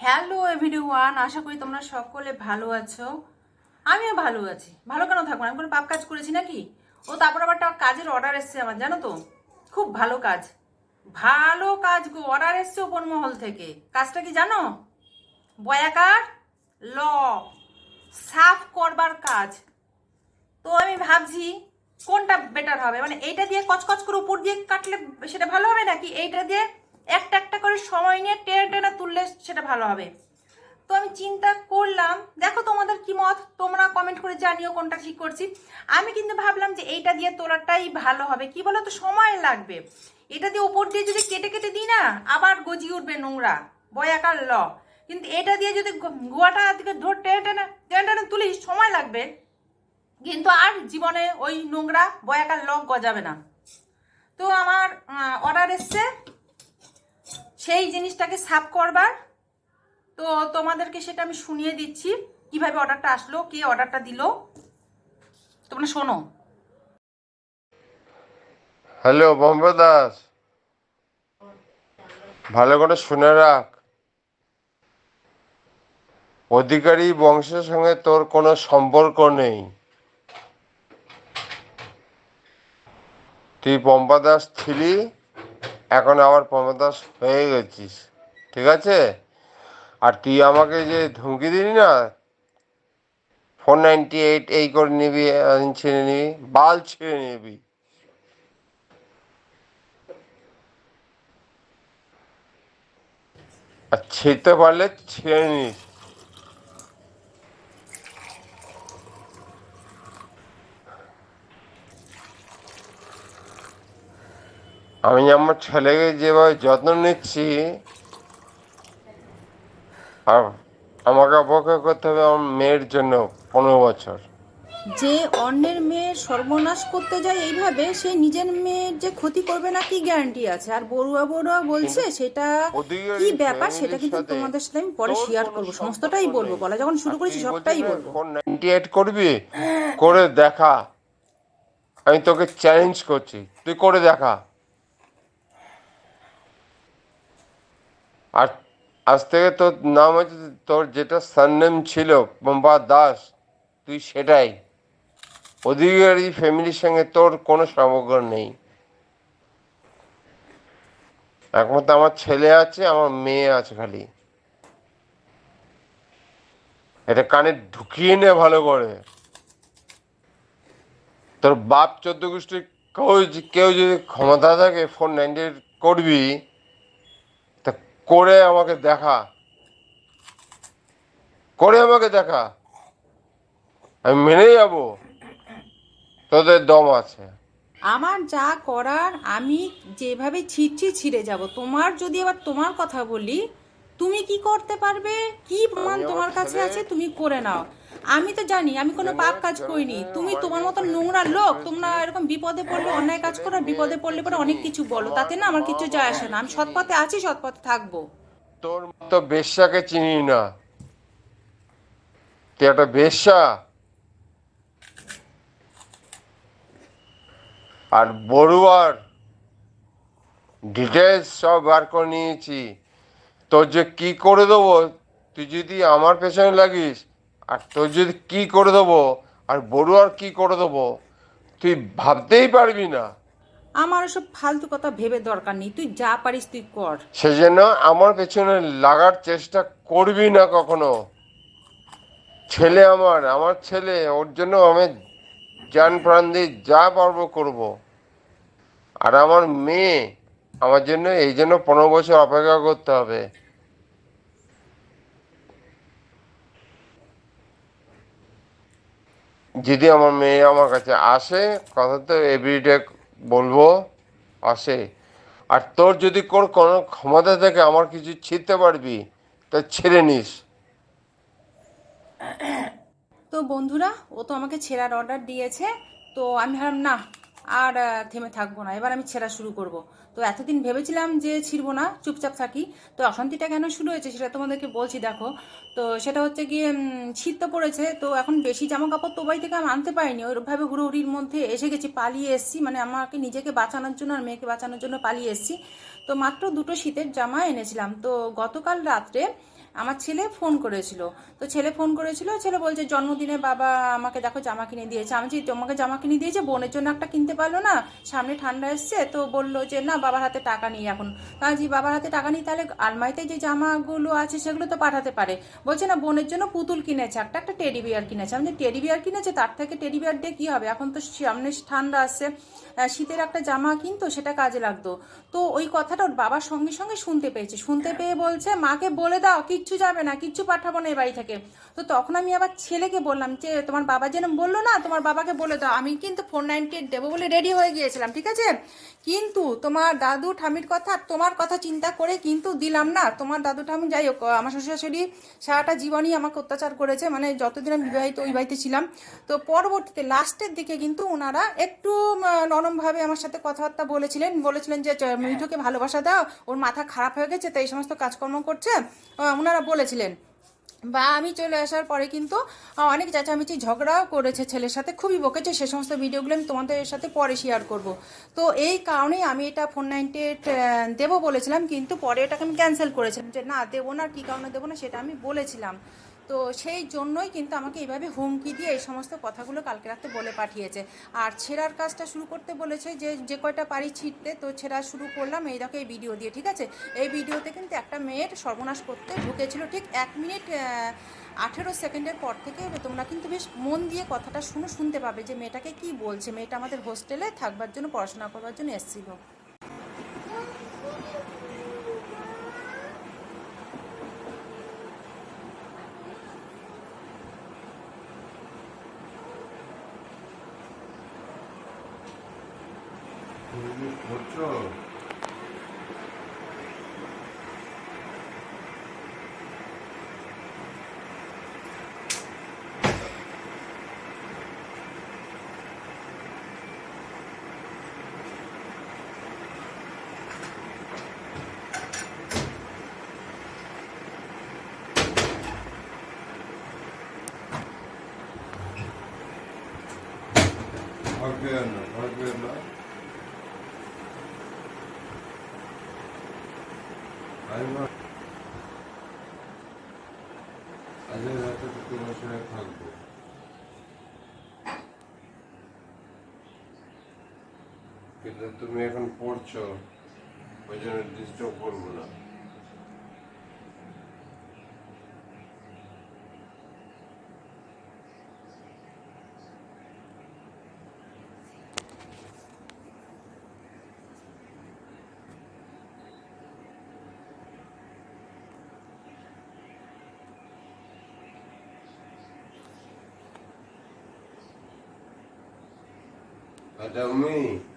Hello everyone আশা করি তোমরা সকলে ভালো আছো। আমিও ভালো আছি। ভালো কেন থাকব? আমি কোনো পাপ কাজ করেছি নাকি? ও, তারপর আবার একটা কাজের অর্ডার এসছে আমার, জানো তো? খুব ভালো কাজ। ভালো কাজ গো অর্ডার এসছে ওপর মহল থেকে। কাজটা কি জানো? বয়াকার ল। সাফ করবার কাজ। তো আমি ভাবছি, কোনটা বেটার হবে? মানে এইটা দিয়ে কচকচ করে উপর দিয়ে কাটলে সেটা ভালো হবে নাকি? এইটা দিয়ে একটা একটা করে সময় নিয়ে টেনে টেনে তুললে সেটা ভালো হবে। তো আমি চিন্তা করলাম, দেখো তোমাদের কি মত? তোমরা কমেন্ট করে জানিও কোনটা ঠিক করছি। আমি কিন্তু ভাবলাম যে এইটা দিয়ে তোলাটাই ভালো হবে। কি বলো তো সময় লাগবে। এটা দিয়ে উপর দিয়ে যদি কেটে কেটে দিই না, আবার গজিয়ে উঠবে নোংরা। বয়াকার ল। কিন্তু এটা দিয়ে যদি গোয়াটা দিকে ধর টেনে টেনে টেনে তুলি সময় লাগবে। কিন্তু আর জীবনে ওই নোংরা, বয়াকার লক গজাবে না। তো আমার অর্ডার এসছে। সেই জিনিসটাকে সাফ করবার। তো তোমাদেরকে সেটা আমি শুনিয়ে দিচ্ছি, কীভাবে অর্ডারটা আসলো, কে অর্ডারটা দিল। তোমরা শোনো। হ্যালো বোম্বে দাস। ভালো করে শুনে রাখ। অধিকারী বংশের সঙ্গে তোর কোনো সম্পর্ক নেই। তুই পম্পা দাস ছিলি, এখন আবার পম্পা দাস হয়ে গেছিস। ঠিক আছে? আর তুই আমাকে যে ধমকি দিলি না ফোর নাইনটি এইট এই করে নিবি ছিঁড়ে নিবি, বাল ছিঁড়ে নিবি। আর ছিঁড়তে পারলে ছিঁড়ে নিস। আমি আমার ছেলেকে যেভাবে যত্ন নিচ্ছি আর আমাকে অপেক্ষা করতে হবে আমার মেয়ের জন্য পনেরো বছর। যে অন্যের মেয়ের সর্বনাশ করতে যায় এইভাবে সে নিজের মেয়ের যে ক্ষতি করবে না কি গ্যারান্টি আছে? আর বড়ুয়া বড়ুয়া বলছে সেটা কি ব্যাপার? সেটা কিন্তু তোমাদের সাথে আমি পরে শেয়ার করব। সমস্তটাই বলব। বলা যখন শুরু করেছি সবটাই বলব। করবি? করে দেখা। আমি তোকে চ্যালেঞ্জ করছি। তুই করে দেখা। আর আজ থেকে তোর নাম হচ্ছে তোর যেটা সারনেম ছিল পম্পা দাস, তুই সেটাই। অধিকারী ফ্যামিলির সঙ্গে তোর কোনো সম্পর্ক নেই। একমাত্র আমার ছেলে আছে, আমার মেয়ে আছে খালি। এটা কানে ঢুকিয়ে নে ভালো করে। তোর বাপ চোদ্দ গোষ্ঠী কেউ কেউ যদি ক্ষমতা থাকে, ফোর নাইনটি করবি করে আমাকে দেখা। করে আমাকে দেখা। আমি মেনে যাব। তোদের দম আছে। আমার যা করার আমি যেভাবে ছিটছি ছিঁড়ে যাব। তোমার যদি আবার তোমার কথা বলি তুমি কি করতে পারবে? কি প্রমাণ তোমার কাছে আছে তুমি করে নাও। আমি তো জানি, আমি কোনো পাপ কাজ করিনি। তুমি তোমার থেকে নোংরা লোক, তোমরা এরকম বিপদে পড়লে, অন্যায় কাজ করো বিপদে পড়লে পরে অনেক কিছু বলো। তাতে না আমার কিছু যায় আসে না। আমি পৃথিবী। সৎ পথে আছি, সৎ পথে থাকব। তোর মতো বেশ্যাকে চিনি না। তুই একটা বেশ্যা। আর বড়ুয়ার ডিটেলস সব বার করে নিয়েছি। তোর যে কি করে দেবো? তুই যদি আমার পেছনে লাগিস আর তোর যদি কি করে দেবো আর বড়ুয়ার কি করে দেবো তুই ভাবতেই পারবি না। আমার সব ফালতু কথা ভেবে দরকার নেই তুই যা পারিস তুই কর। সেজন্য আমার পেছনে লাগার চেষ্টা করবি না কখনো। ছেলে আমার আমার ছেলে ওর জন্য আমি জান প্রাণ দিয়ে যা পারব করব। আর আমার মেয়ে আমার জন্য এই জন্য পনেরো বছর অপেক্ষা করতে হবে। যদি আমার মেয়ে আমার কাছে আসে, কথা তো এভরিডে বলব, আসে। আর তোর যদি কোন কোনো ক্ষমতা থেকে, আমার কিছু ছিঁড়তে পারবি, তা ছেড়ে নিস। তো বন্ধুরা, ও তো আমাকে ছেঁড়ার অর্ডার দিয়েছে, তো আমি ভাবলাম না, আর থেমে থাকব না। এবার আমি ছেঁড়া শুরু করব। তো এতদিন ভেবেছিলাম যে ছিঁড়বো না, চুপচাপ থাকি। তো অশান্তিটা কেন শুরু হয়েছে সেটা তোমাদেরকে বলছি, দেখো। তো সেটা হচ্ছে গিয়ে শীত তো পড়েছে, তো এখন বেশি জামা কাপড় তো বাড়ি থেকে আমি আনতে পারিনি। ওইভাবে হুড়োহুড়ির মধ্যে এসে গেছি, পালিয়ে এসেছি। মানে আমাকে নিজেকে বাঁচানোর জন্য আর মেয়েকে বাঁচানোর জন্য পালিয়ে এসেছি। তো মাত্র দুটো শীতের জামা এনেছিলাম। তো গতকাল রাত্রে আমার ছেলে ফোন করেছিল। তো ছেলে ফোন করেছিল, ছেলে বলছে, জন্মদিনে বাবা আমাকে দেখো জামা কিনে দিয়েছে। আমি যে তোমাকে জামা কিনে দিয়েছে? বোনের জন্য একটা কিনতে পারল না? সামনে ঠান্ডা এসছে। তো বলল যে, না, বাবার হাতে টাকা নেই এখন। তাই যে বাবার হাতে টাকা নেই, তাহলে আলমারিতে যে জামাগুলো আছে সেগুলো তো পাঠাতে পারে। বলছে, না, বোনের জন্য পুতুল কিনেছে, একটা একটা টেডি বিয়ার কিনেছে। আমি যে টেডি বিয়ার কিনেছে? তার থেকে টেডি বিয়ার দিয়ে কী হবে? এখন তো সামনে ঠান্ডা আসছে। শীতের একটা জামা কিনতো সেটা কাজে লাগতো। তো ওই কথাটা ওর বাবার সঙ্গে সঙ্গে শুনতে পেয়েছে। শুনতে পেয়ে বলছে, মাকে বলে দাও কিচ্ছু যাবে না কিচ্ছু পাঠাবো না এই বাড়ি থেকে। তো তখন আমি আবার ছেলেকে বললাম যে, তোমার বাবা যেন বলল না, তোমার বাবাকে বলে দাও। আমি কিন্তু ফোর নাইনটি এইট দেবো বলে রেডি হয়ে গিয়েছিলাম, ঠিক আছে? কিন্তু তোমার দাদু ঠামির কথা, তোমার কথা চিন্তা করে কিন্তু দিলাম না। তোমার দাদু ঠামি যাই হোক, আমার শ্বশুর শাশুড়ি সারাটা জীবনই আমাকে অত্যাচার করেছে মানে যতদিন আমি বিবাহিত, ওই বাড়িতে ছিলাম। তো পরবর্তীতে লাস্টের দিকে কিন্তু ওনারা একটু নরমভাবে আমার সাথে কথাবার্তা বলেছিলেন। বলেছিলেন যে মিঠুকে ভালোবাসা দাও, ওর মাথা খারাপ হয়ে গেছে, তাই এই সমস্ত কাজকর্ম করছে। ওনারা বলেছিলেন। বা আমি চলে আসার পরে কিন্তু অনেক চেঁচামেচি, ঝগড়াও করেছে ছেলের সাথে, খুবই বকেছে। সে সমস্ত ভিডিওগুলো আমি তোমাদের সাথে পরে শেয়ার করব। তো এই কারণেই আমি এটা ফোর নাইনটি এইট দেবো বলেছিলাম, কিন্তু পরে এটাকে আমি ক্যান্সেল করেছিলাম যে, না, দেবো না, কী কারণে দেবো না, সেটা আমি বলেছিলাম। তো সেই জন্যই কিন্তু আমাকে এইভাবে হুমকি দিয়ে এই সমস্ত কথাগুলো কালকে রাতে বলে পাঠিয়েছে। আর ছেঁড়ার কাজটা শুরু করতে বলেছে যে যে কয়টা পারি ছিটতে তো ছেঁড়া শুরু করলাম এই দেখো এই ভিডিও দিয়ে, ঠিক আছে? এই ভিডিওতে কিন্তু একটা মেয়ের সর্বনাশ করতে ঢুকেছিল, ঠিক এক মিনিট আঠেরো সেকেন্ডের পর থেকে তোমরা কিন্তু বেশ মন দিয়ে কথাটা শুনে শুনতে পাবে যে মেয়েটাকে কি বলছে। মেয়েটা আমাদের হোস্টেলে থাকবার জন্য, পড়াশোনা করবার জন্য এসেছিল। তুমি করছ ভাগ্যে না ভাগ্যে না আমি ভাব- আজকে রাতে তো তোমার সঙ্গে থাকব কিন্তু তুমি এখন পড়ছো ওই জন্য ডিস্টার্ব করব না I don't mean.